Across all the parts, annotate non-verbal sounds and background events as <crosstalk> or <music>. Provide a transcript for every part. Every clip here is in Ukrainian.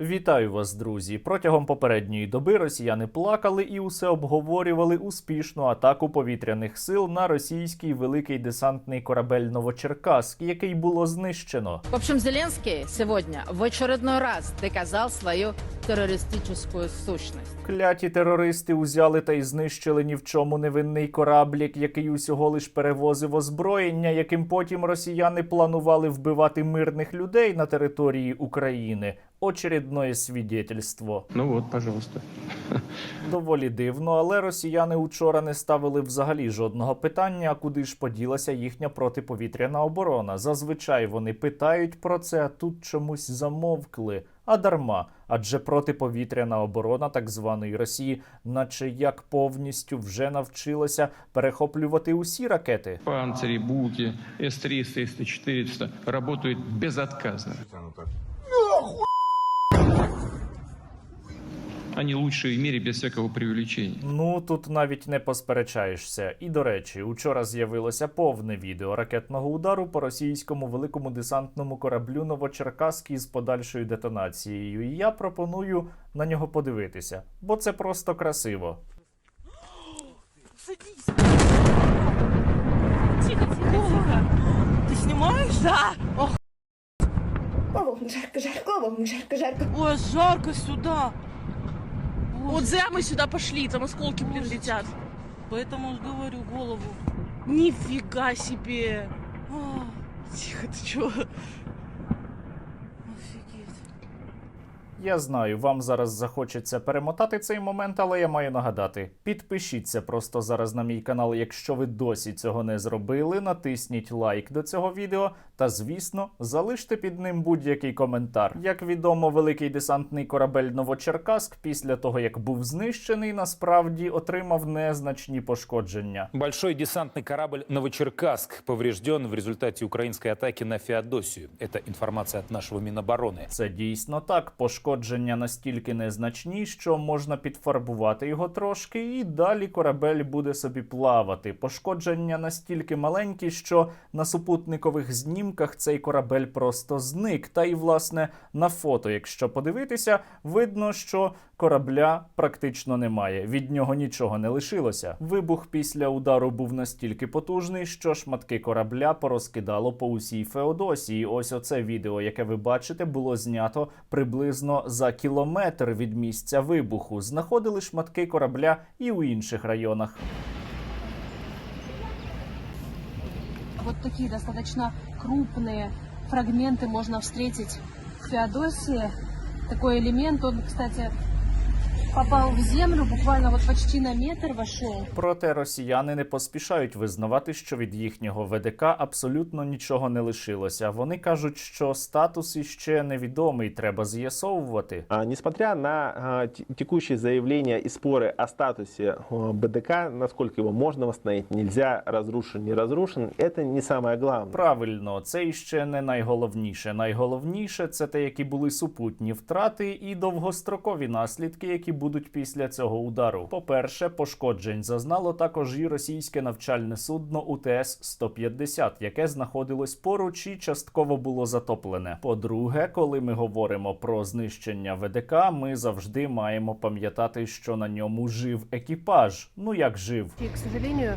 Вітаю вас, друзі! Протягом попередньої доби росіяни плакали і усе обговорювали успішну атаку повітряних сил на російський великий десантний корабель Новочеркаськ, який було знищено. В общем, Зеленский сегодня в очередной раз доказал свою террористическую сущность. Кляті терористи узяли та й знищили ні в чому невинний кораблік, який усього лиш перевозив озброєння, яким потім росіяни планували вбивати мирних людей на території України. Очередное свідетельство. Ну вот, пожалуйста. <laughs> Доволі дивно, але росіяни учора не ставили взагалі жодного питання, куди ж поділася їхня протиповітряна оборона. Зазвичай вони питають про це, а тут чомусь замовкли. А дарма, адже протиповітряна оборона так званої Росії, наче як повністю вже навчилася перехоплювати усі ракети. Панцири, Буки, С-300, С-400 работают безотказно. Они лучшие в мире без всякого преувеличения. Ну тут навіть не посперечаєшся. І до речі, учора з'явилося повне відео ракетного удару по російському великому десантному кораблю Новочеркаський з подальшою детонацією. І я пропоную на нього подивитися, бо це просто красиво. Тихо, тихо, тихо. Ты снимаешь? Да. Ох, жарко, жарко, жарко, жарко. ой, жарко сюда. Вот зря мы сюда пошли, там осколки, блин, летят. Поэтому ж говорю голову. Нифига себе. А, Тихо, ты чё? Я знаю, вам зараз захочеться перемотати цей момент, але я маю нагадати: підпишіться просто зараз на мій канал, якщо ви досі цього не зробили. Натисніть лайк до цього відео та, звісно, залиште під ним будь-який коментар. Як відомо, великий десантний корабель Новочеркаськ після того, як був знищений, насправді отримав незначні пошкодження. Большой десантный корабль «Новочеркасск» поврежден в результате украинской атаки на Феодосию. Это информация от нашего Минобороны. Це дійсно так. Пошкодження настільки незначні, що можна підфарбувати його трошки, і далі корабель буде собі плавати. Пошкодження настільки маленькі, що на супутникових знімках цей корабель просто зник. Та й власне на фото, якщо подивитися, видно, що корабля практично немає. Від нього нічого не лишилося. Вибух після удару був настільки потужний, що шматки корабля порозкидало по усій Феодосії. Ось оце відео, яке ви бачите, було знято приблизно за кілометр від місця вибуху. Знаходили шматки корабля і у інших районах. Вот такие достаточно крупные фрагменты можно встретить в Феодосии. Такой элемент, он, кстати, попал в землю, буквально вот почти на метр вошел. Проте росіяни не поспішають визнавати, що від їхнього ВДК абсолютно нічого не лишилося. Вони кажуть, що статус іще невідомий, треба з'ясовувати. А, Несмотря на а, те- текущие заявления и споры о статусе а, БДК, насколько его можно восстановить, нельзя, разрушен, не разрушен, это не самое главное. Правильно, це іще не найголовніше. Найголовніше це те, які були супутні втрати і довгострокові наслідки, які будуть після цього удару. По-перше, пошкоджень зазнало також і російське навчальне судно УТС 150 яке знаходилось поруч і частково було затоплене. По-друге, коли ми говоримо про знищення ВДК, ми завжди маємо пам'ятати, що на ньому жив екіпаж. Ну як жив. И, к сожалению,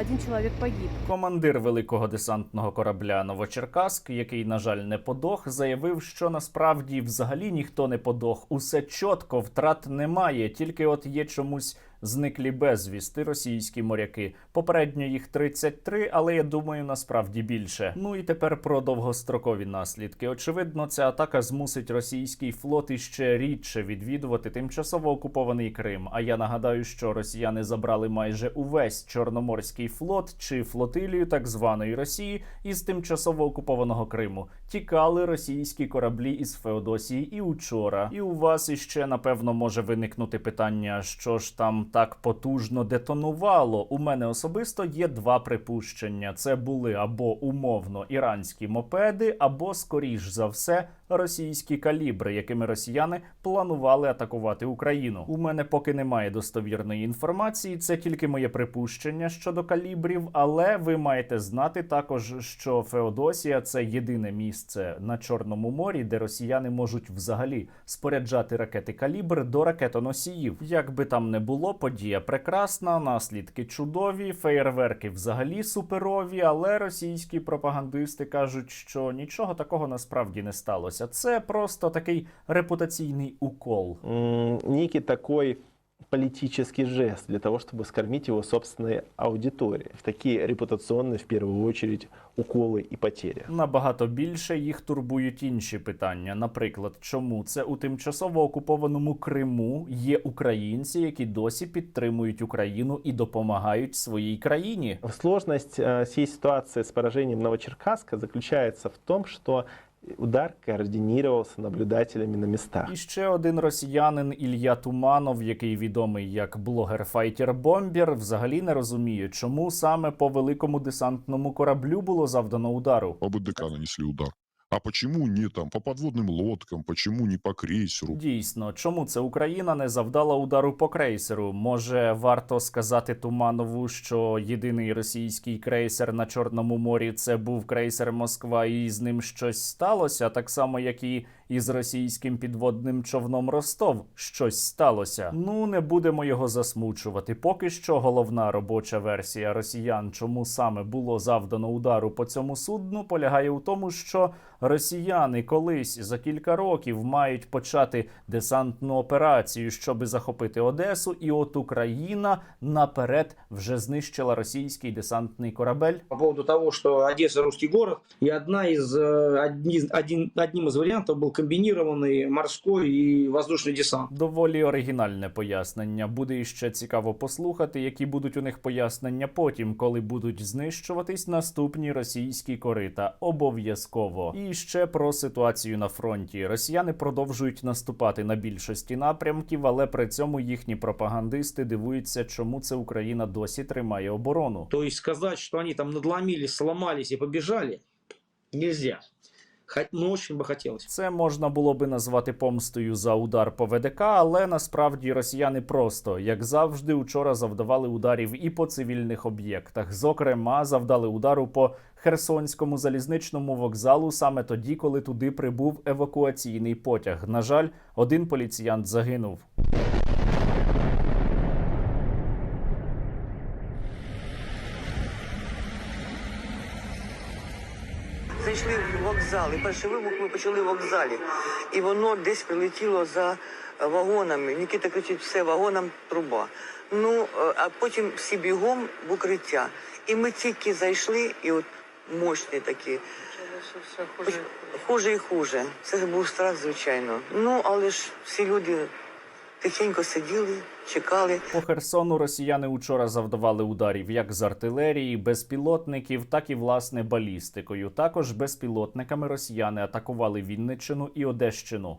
один человек погиб. Командир великого десантного корабля Новочеркаськ, який, на жаль, не подох, заявив, що насправді взагалі ніхто не подох. Усе чітко, втрат немає, тільки от є чомусь зниклі безвісти російські моряки. Попередньо їх 33, але я думаю, насправді більше. Ну і тепер про довгострокові наслідки. Очевидно, ця атака змусить російський флот іще рідше відвідувати тимчасово окупований Крим. А я нагадаю, що росіяни забрали майже увесь чорноморський флот чи флотилію так званої Росії із тимчасово окупованого Криму. Тікали російські кораблі із Феодосії і учора. І у вас іще напевно може виникнути питання, що ж там так потужно детонувало. У мене особисто є два припущення: це були або умовно іранські мопеди, або скоріш за все російські калібри, якими росіяни планували атакувати Україну. У мене поки немає достовірної інформації. Це тільки моє припущення щодо калібрів, але ви маєте знати також, що Феодосія це єдине місце на Чорному морі, де росіяни можуть взагалі споряджати ракети калібр до ракетоносіїв. Як би там не було, подія прекрасна, наслідки чудові, феєрверки взагалі суперові, але російські пропагандисти кажуть, що нічого такого насправді не сталося Це просто такий репутаційний укол. М, Некий такой политический жест для того, чтобы скормить его собственной аудитории. Такие репутационные, в первую очередь, уколы и потери. Набагато більше їх турбують інші питання. Наприклад, чому це у тимчасово окупованому Криму є українці, які досі підтримують Україну і допомагають своїй країні. Сложность э, всей ситуации с поражением Новочеркасска заключается в том, что удар координувався наблюдателями на містах. І ще один росіянин Ілья Туманов, який відомий як блогер Файтер Бомбір, взагалі не розуміє, чому саме по великому десантному кораблю було завдано удару. по БДК нанесли удар. А почему не там по подводным лодкам, почему не по крейсеру? Дійсно, чому це Україна не завдала удару по крейсеру? Може, варто сказати Туманову, що єдиний російський крейсер на Чорному морі це був крейсер Москва, і з ним щось сталося, так само як і із російським підводним човном Ростов щось сталося. Ну не будемо його засмучувати. Поки що головна робоча версія росіян, чому саме було завдано удару по цьому судну, полягає у тому, що росіяни колись за кілька років мають почати десантну операцію, щоби захопити Одесу, і от Україна наперед вже знищила російський десантний корабель. по поводу того, что Одесса русский город, и одна из, э, одни- один, одним из вариантов был комбинированный морской и воздушный десант. Доволі оригінальне пояснення. Буде іще цікаво послухати, які будуть у них пояснення потім, коли будуть знищуватись наступні російські корита. Обов'язково. І ще про ситуацію на фронті. Росіяни продовжують наступати на більшості напрямків, але при цьому їхні пропагандисти дивуються, чому це Україна досі тримає оборону. То есть сказать, что они там надломились, сломались и побежали, нельзя. Ну, очень бы хотелось. Це можна було би назвати помстою за удар по ВДК, але насправді росіяни просто, як завжди, учора завдавали ударів і по цивільних об'єктах. Зокрема, завдали удару по Херсонському залізничному вокзалу саме тоді, коли туди прибув евакуаційний потяг. На жаль, один поліціянт загинув. Зайшли в вокзал, і перший вибух ми почали в вокзалі. І воно десь прилетіло за вагонами. Нікіта кричить, все, вагонам труба. Ну, е, а потім всі бігом в укриття. І ми тільки зайшли, і от мощні такі. Хуже і хуже. Це був страх, звичайно. Ну, але ж всі люди тихенько сиділи, чекали. По Херсону росіяни учора завдавали ударів як з артилерії, безпілотників, так і власне балістикою. Також безпілотниками росіяни атакували Вінниччину і Одещину.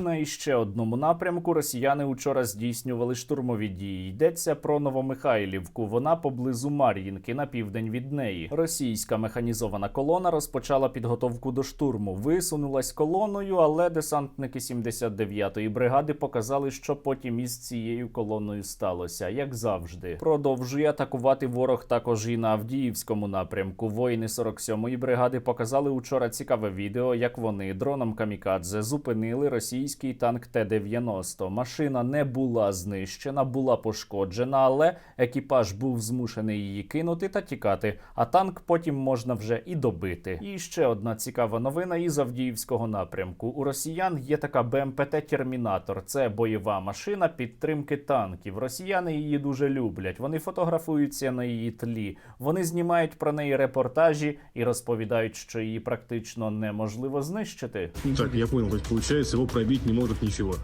На іще одному напрямку росіяни учора здійснювали штурмові дії. Йдеться про Новомихайлівку. Вона поблизу Мар'їнки на південь від неї. Російська механізована колона розпочала підготовку до штурму. Висунулась колоною, але десантники 79-ї бригади показали, що потім із цією колоною сталося, як завжди. Продовжує атакувати ворог також і на Авдіївському напрямку. Воїни 47-ї бригади показали учора цікаве відео, як вони дроном камікадзе зупинили російський танк Т-90. Машина не була знищена, була пошкоджена, але екіпаж був змушений її кинути та тікати. А танк потім можна вже і добити. І ще одна цікава новина із Авдіївського напрямку. У росіян є така БМПТ Термінатор. Це бойова машина підтримки танків. Росіяни її дуже люблять. Вони фотографуються на її тлі. Вони знімають про неї репортажі і розповідають, що її практично неможливо знищити. Так, я понял, получается его пробить не может ничего.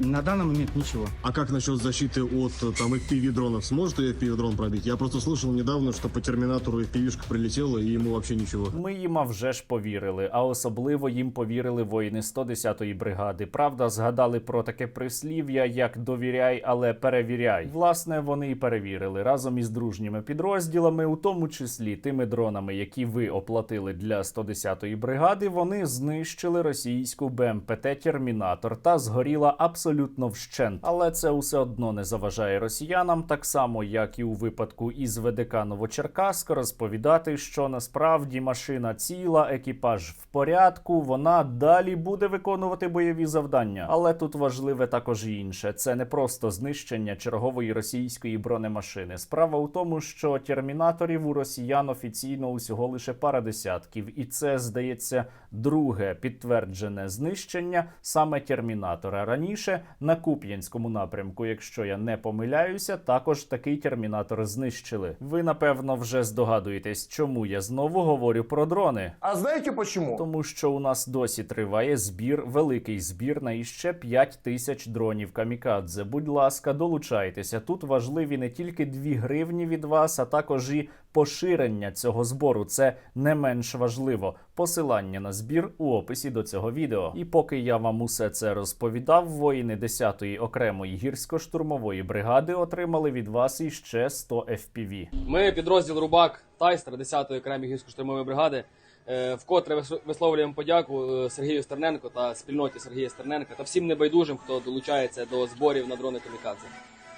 На данный момент ничего. А как насчет защиты от э, там FPV дронов? Сможет ее FPV дрон пробить? Я просто слышал недавно, что по терминатору FPV-шка прилетела, и ему вообще ничего. Ми їм а вже ж повірили, а особливо їм повірили воїни 110-ї бригади. Правда, згадали про таке прислів'я, як довіряй, але перевіряй. Власне, вони і перевірили разом із дружніми підрозділами, у тому числі тими дронами, які ви оплатили для 110-ї бригади. Вони знищили російську БМПТ Термінатор та згоріла абсолютно вщент. Але це усе одно не заважає росіянам, так само як і у випадку із ВДК Новочеркаськ, розповідати, що насправді машина ціла, екіпаж в порядку, вона далі буде виконувати бойові завдання. Але тут важливе також інше: це не просто знищення чергової російської бронемашини. Справа у тому, що термінаторів у росіян офіційно усього лише пара десятків, і це здається друге підтверджене знищення саме термінатора. Раніше на Куп'янському напрямку, якщо я не помиляюся, також такий термінатор знищили. Ви напевно вже здогадуєтесь, чому я знову говорю про дрони. А знаете почему? Тому що у нас досі триває збір, великий збір на іще 5 тисяч дронів камікадзе. Будь ласка, долучайтеся. Тут важливі не тільки 2 гривні від вас, а також і поширення цього збору. Це не менш важливо. Посилання на збір у описі до цього відео. І поки я вам усе це розповідав, воїни 10-ї окремої гірсько-штурмової бригади отримали від вас іще 100 FPV. Ми підрозділ Рубак Тайстер 10-ї окремої гірсько-штурмової бригади. е, Вкотре вис- висловлюємо подяку е, Сергію Стерненко та спільноті Сергія Стерненка та всім небайдужим, хто долучається до зборів на дрони Камікадзе.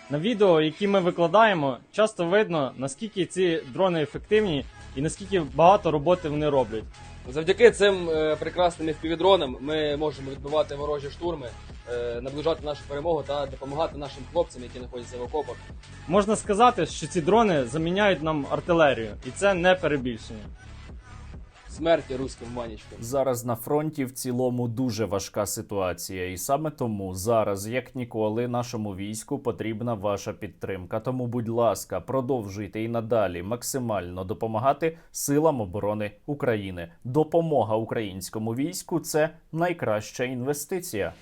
На відео, які ми викладаємо, часто видно, наскільки ці дрони ефективні і наскільки багато роботи вони роблять. Завдяки цим е, прекрасним FPV-дронам ми можемо відбивати ворожі штурми, е, наближати нашу перемогу та допомагати нашим хлопцям, які знаходяться в окопах. Можна сказати, що ці дрони заміняють нам артилерію, і це не перебільшення. Смерті руським манічкам. Зараз на фронті в цілому дуже важка ситуація, і саме тому зараз, як ніколи, нашому війську потрібна ваша підтримка. Тому, будь ласка, продовжуйте і надалі максимально допомагати силам оборони України. Допомога українському війську це найкраща інвестиція.